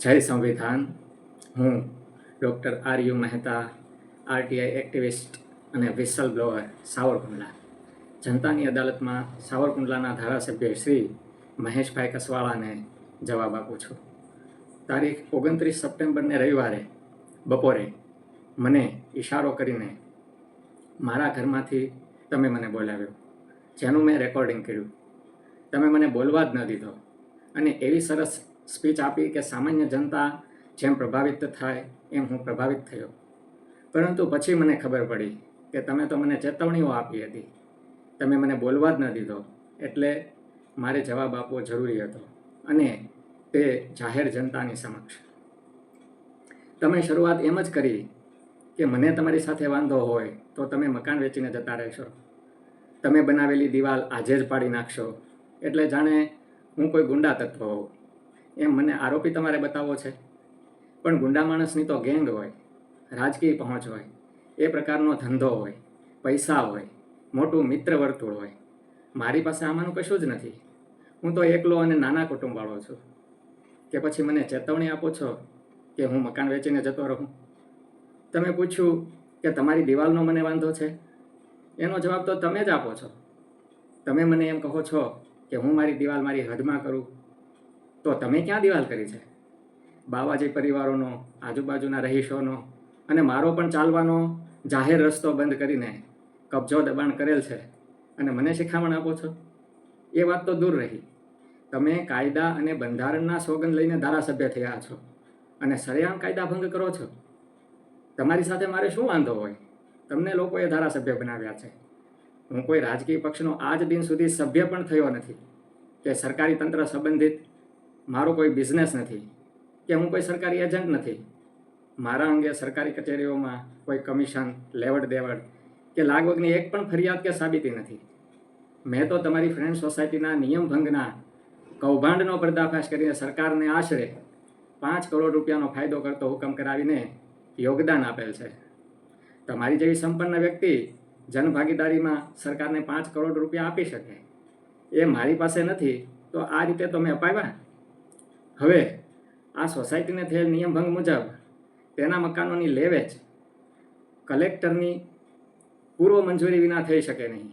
જય સંવિધાન. હું doctor U Mehta, RTI activist અને વિસલ બ્લોઅર સાવરકુંડલા. જનતાની અદાલતમાં સાવરકુંડલાના ધારાસભ્ય શ્રી મહેશભાઈ કસવાળાને જવાબ આપું છું. તારીખ ઓગણત્રીસ સપ્ટેમ્બરને રવિવારે બપોરે મને ઈશારો કરીને મારા ઘરમાંથી તમે મને બોલાવ્યો, જેનું મેં રેકોર્ડિંગ કર્યું. તમે મને બોલવા જ ન દીધો. અને એવી સરસ સ્પીચ આપી કે સામાન્ય જનતા જેમ પ્રભાવિત થાય એમ હું પ્રભાવિત થયો. પરંતુ પછી મને ખબર પડી કે તમે તો મને ચેતવણીઓ આપી હતી. તમે મને બોલવા જ ન દીધો, એટલે મારે જવાબ આપવો જરૂરી હતો અને તે જાહેર જનતાની સમક્ષ. તમે શરૂઆત એમ જ કરી કે મને તમારી સાથે વાંધો હોય તો તમે મકાન વેચીને જતા રહેશો. તમે બનાવેલી દિવાલ આજે જ પાડી નાખશો. એટલે જાણે હું કોઈ ગુંડા તત્વ હોઉં. એમ મને આરોપી તમારે બતાવવો છે. પણ ગુંડા માણસની તો ગેંગ હોય, રાજકીય પહોંચ હોય, એ પ્રકારનો ધંધો હોય, પૈસા હોય, મોટું મિત્ર વર્તુળ હોય. મારી પાસે આમાંનું કશું જ નથી. હું તો એકલો અને નાના કુટુંબવાળો છું. કે પછી મને ચેતવણી આપો છો કે હું મકાન વેચીને જતો રહું? તમે પૂછ્યું કે તમારી દિવાલનો મને વાંધો છે? એનો જવાબ તો તમે જ આપો છો. તમે મને એમ કહો છો કે હું મારી દિવાલ મારી હદમાં કરું. તો તમે ક્યાં દિવાલ કરી છે? બાવાજી પરિવારોનો, આજુબાજુના રહીશોનો અને મારો પણ ચાલવાનો જાહેર રસ્તો બંધ કરીને કબજો દબાણ કરેલ છે અને મને શિખામણ આપો છો? એ વાત તો દૂર રહી. તમે કાયદા અને બંધારણના સોગંદ લઈને ધારાસભ્ય થયા છો અને સરેઆમ કાયદા ભંગ કરો છો. તમારી સાથે મારે શું વાંધો હોય? તમને લોકોએ ધારાસભ્ય બનાવ્યા છે. હું કોઈ રાજકીય પક્ષનો આજ દિન સુધી સભ્ય પણ થયો નથી કે સરકારી તંત્ર સંબંધિત મારો કોઈ બિઝનેસ નથી કે હું કોઈ સરકારી એજન્ટ નથી. મારા અંગે સરકારી કચેરીઓમાં કોઈ કમિશન લેવડ દેવડ કે લાગવગની એક પણ ફરિયાદ કે સાબિતી નથી. મેં તો તમારી ફ્રેન્ડ સોસાયટીના નિયમ ભંગના કૌભાંડનો પર્દાફાશ કરીને સરકારને આશરે પાંચ કરોડ રૂપિયાનો ફાયદો કરતો હુકમ કરાવીને યોગદાન આપેલ છે. તમારી જેવી સંપન્ન વ્યક્તિ જનભાગીદારીમાં સરકારને પાંચ કરોડ રૂપિયા આપી શકે. એ મારી પાસે નથી, તો આ રીતે તો મેં અપાવ્યા? હવે આ સોસાયટીને થયેલ નિયમભંગ મુજબ તેના મકાનોની લે વેચ કલેક્ટરની પૂર્વ મંજૂરી વિના થઈ શકે નહીં.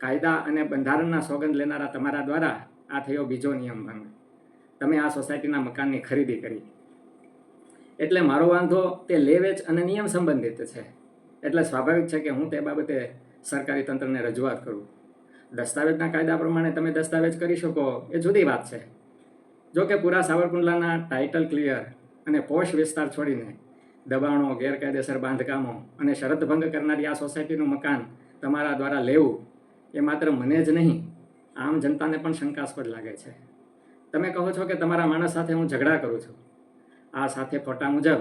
કાયદા અને બંધારણના સોગંદ લેનારા તમારા દ્વારા આ થયો બીજો નિયમભંગ તમે આ સોસાયટીના મકાનની ખરીદી કરી. એટલે મારો વાંધો તે લે વેચ અને નિયમ સંબંધિત છે. એટલે સ્વાભાવિક છે કે હું તે બાબતે સરકારી તંત્રને રજૂઆત કરું. દસ્તાવેજના કાયદા પ્રમાણે તમે દસ્તાવેજ કરી શકો, એ જુદી વાત છે. જો કે પૂરા સાવરકુંડલાના ટાઇટલ ક્લિયર અને પોશ વિસ્તાર છોડીને દબાણો, ગેરકાયદેસર બાંધકામો અને શરત ભંગ કરનારી આ સોસાયટીનું મકાન તમારા દ્વારા લેવું એ માત્ર મને જ નહીં, આમ જનતાને પણ શંકાસ્પદ લાગે છે. તમે કહો છો કે તમારા માણસ સાથે હું ઝઘડા કરું છું. આ સાથે ફોટા મુજબ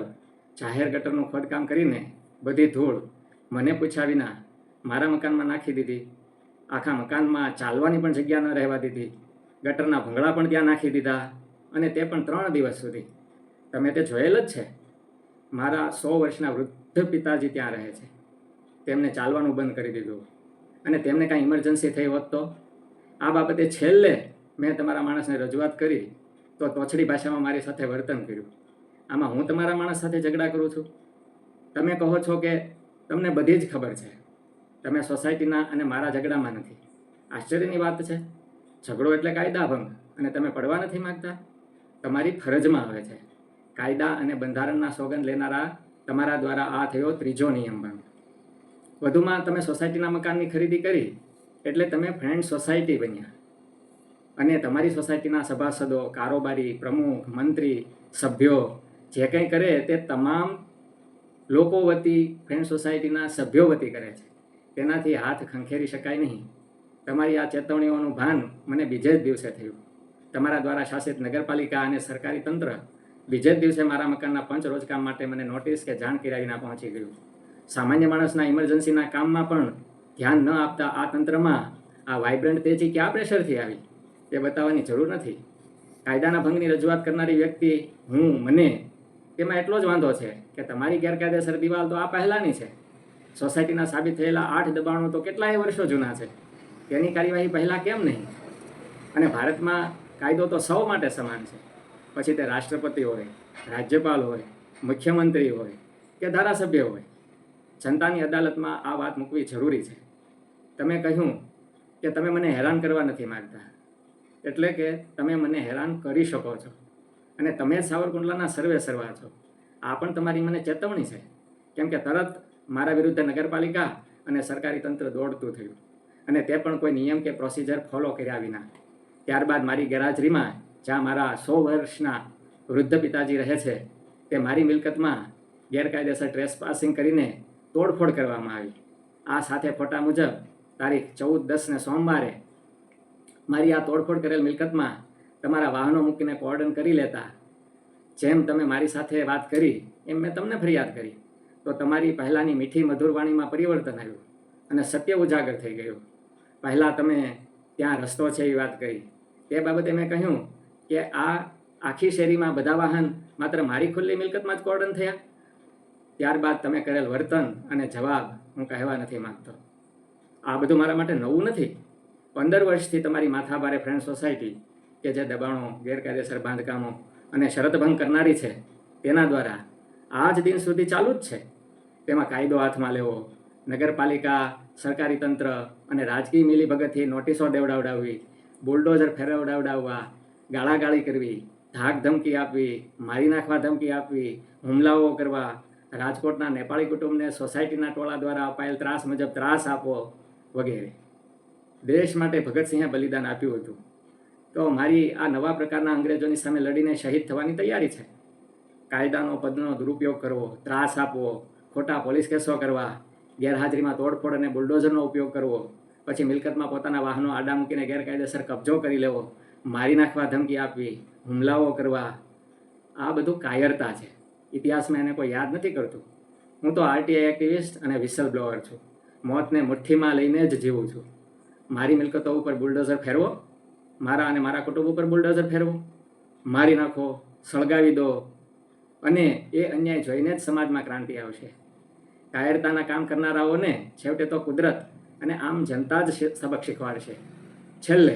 જાહેર ગટરનું ખોદકામ કરીને બધી ધૂળ મને પૂછ્યા વિના મારા મકાનમાં નાખી દીધી, આખા મકાનમાં ચાલવાની પણ જગ્યા ન રહેવા દીધી, ગટરના ભંગળા પણ ત્યાં નાખી દીધા અને તે પણ ત્રણ દિવસ સુધી. તમે તે જોયેલ જ છે. મારા સો વર્ષના વૃદ્ધ પિતાજી ત્યાં રહે છે. તેમને ચાલવાનું બંધ કરી દીધું. અને તેમને કાંઈ ઇમરજન્સી થઈ હોત તો? આ બાબતે છેલ્લે મેં તમારા માણસને રજૂઆત કરી, તો તોછડી ભાષામાં મારી સાથે વર્તન કર્યું. આમાં હું તમારા માણસ સાથે ઝઘડા કરું છું? તમે કહો છો કે તમને બધી જ ખબર છે. તમે સોસાયટીના અને મારા ઝઘડામાં નથી. આશ્ચર્યની વાત છે. ઝઘડો એટલે કાયદા ભંગ અને તમે પડવા નથી માગતા? તમારી ફરજમાં આવે છે. કાયદા અને બંધારણના સોગંદ લેનારા તમારા દ્વારા આ થયો ત્રીજો નિયમ પણ વધુમાં તમે સોસાયટીના મકાનની ખરીદી કરી એટલે તમે ફ્રેન્ડ સોસાયટી બન્યા. અને તમારી સોસાયટીના સભાસદો, કારોબારી, પ્રમુખ, મંત્રી, સભ્યો જે કંઈ કરે તે તમામ લોકો વતી ફ્રેન્ડ સોસાયટીના સભ્યો વતી કરે છે. તેનાથી હાથ ખંખેરી શકાય નહીં. તમારી આ ચેતવણીઓનું ભાન મને બીજે જ દિવસે થયું. તમારા દ્વારા શાસિત નગરપાલિકા અને સરકારી તંત્ર બીજે દિવસે મારા મકાનના પંચ રોજકામ માટે મને નોટિસ કે જાણ કર્યા વિના પહોંચી ગયું. સામાન્ય માણસના ઇમરજન્સીના કામમાં પણ ધ્યાન ન આપતા આ તંત્રમાં આ વાઇબ્રન્ટ તેજી ક્યાં પ્રેશરથી આવી? તે બતાવવાની જરૂર નથી. કાયદાના ભંગની રજૂઆત કરનારી વ્યક્તિ, હું, મને તેમાં એટલો જ વાંધો છે કે તમારી ગેરકાયદેસર દિવાલ તો આ પહેલાંની છે. સોસાયટીના સાબિત થયેલા આઠ દબાણો તો કેટલાય વર્ષો જૂના છે. તેની કાર્યવાહી પહેલાં કેમ નહીં? અને ભારતમાં કાયદો તો સૌ માટે સમાન છે. પછી તે રાષ્ટ્રપતિ હોય, રાજ્યપાલ હોય, મુખ્યમંત્રી હોય કે ધારાસભ્ય હોય, જનતાની અદાલતમાં આ વાત મૂકવી જરૂરી છે. તમે કહ્યું કે તમે મને હેરાન કરવા નથી માગતા. એટલે કે તમે મને હેરાન કરી શકો છો. અને તમે સાવરકુંડલાના સર્વે સર્વા છો. આ પણ તમારી મને ચેતવણી છે. કેમ કે તરત મારા વિરુદ્ધ નગરપાલિકા અને સરકારી તંત્ર દોડતું થયું. અને તે પણ કોઈ નિયમ કે પ્રોસિજર ફોલો કર્યા વિના. ત્યારબાદ મારી ગેરહાજરીમાં જ્યાં મારા સો વર્ષના વૃદ્ધ પિતાજી રહે છે, તે મારી મિલકતમાં ગેરકાયદેસર ટ્રેસ પાસિંગ કરીને તોડફોડ કરવામાં આવી. આ સાથે ફોટા મુજબ તારીખ ચૌદ દસને સોમવારે મારી આ તોડફોડ કરેલ મિલકતમાં તમારા વાહનો મૂકીને કોર્ડન કરી લેતા. જેમ તમે મારી સાથે વાત કરી, એમ મેં તમને ફરિયાદ કરી. તો તમારી પહેલાંની મીઠી મધુર વાણીમાં પરિવર્તન આવ્યું અને સત્ય ઉજાગર થઈ ગયું. પહેલાં તમે ત્યાં રસ્તો છે એવી વાત કરી. તે બાબતે મેં કહ્યું કે આ આખી શેરીમાં બધા વાહન માત્ર મારી ખુલ્લી મિલકતમાં જ કોર્ડન થયા. ત્યારબાદ તમે કરેલ વર્તન અને જવાબ હું કહેવા નથી માગતો. આ બધું મારા માટે નવું નથી. પંદર વર્ષથી તમારી માથાભારે ફ્રેન્ડ સોસાયટી કે જે દબાણો, ગેરકાયદેસર બાંધકામો અને શરતભંગ કરનારી છે, તેના દ્વારા આજ દિન સુધી ચાલુ જ છે. તેમાં કાયદો હાથમાં લેવો, નગરપાલિકા, સરકારી તંત્ર અને રાજકીય મિલીભગતથી નોટિસો દેવડાવડાવવી બુલડોઝર ફેરવડાવડાવવા ગાળાગાળી કરવી, ધાક ધમકી આપવી, મારી નાખવા ધમકી આપવી, હુમલાઓ કરવા, રાજકોટના નેપાળી કુટુંબને સોસાયટીના ટોળા દ્વારા અપાયેલ ત્રાસ મુજબ ત્રાસ આપવો વગેરે. દેશ માટે ભગતસિંહે બલિદાન આપ્યું હતું. તો મારી આ નવા પ્રકારના અંગ્રેજોની સામે લડીને શહીદ થવાની તૈયારી છે. કાયદાનો, પદનો દુરુપયોગ કરવો, ત્રાસ આપવો, ખોટા પોલીસ કેસો કરવા, ગેરહાજરીમાં તોડફોડ અને બુલડોઝરનો ઉપયોગ કરવો પછી મિલકતમાં પોતાના વાહનો આડા મૂકીને ગેરકાયદેસર કબજો કરી લેવો, મારી નાખવા ધમકી આપવી, હુમલાઓ કરવા, આ બધું કાયરતા છે. ઇતિહાસમાં એને કોઈ યાદ નથી કરતું. હું તો આરટીઆઈ એક્ટિવિસ્ટ અને વિસલ બ્લોઅર છું. મોતને મુઠ્ઠીમાં લઈને જ જીવું છું. મારી મિલકતો ઉપર બુલડોઝર ફેરવો, મારા અને મારા કુટુંબ ઉપર બુલડોઝર ફેરવો, મારી નાખો, સળગાવી દો, અને એ અન્યાય જોઈને જ સમાજમાં ક્રાંતિ આવશે. કાયરતાના કામ કરનારાઓને છેવટે તો કુદરત અને આમ જનતા જ સબક શીખવાડશે. છેલ્લે,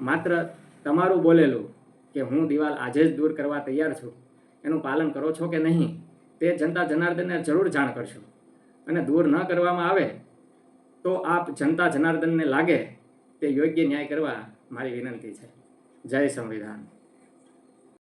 માત્ર તમારું બોલેલું કે હું દિવાલ આજે જ દૂર કરવા તૈયાર છું, એનું પાલન કરો છો કે નહીં, તે જનતા જનાર્દનને જરૂર જાણ કરશો. અને દૂર ન કરવામાં આવે, તો આપ જનતા જનાર્દનને લાગે તે યોગ્ય ન્યાય કરવા મારી વિનંતી છે. જય સંવિધાન.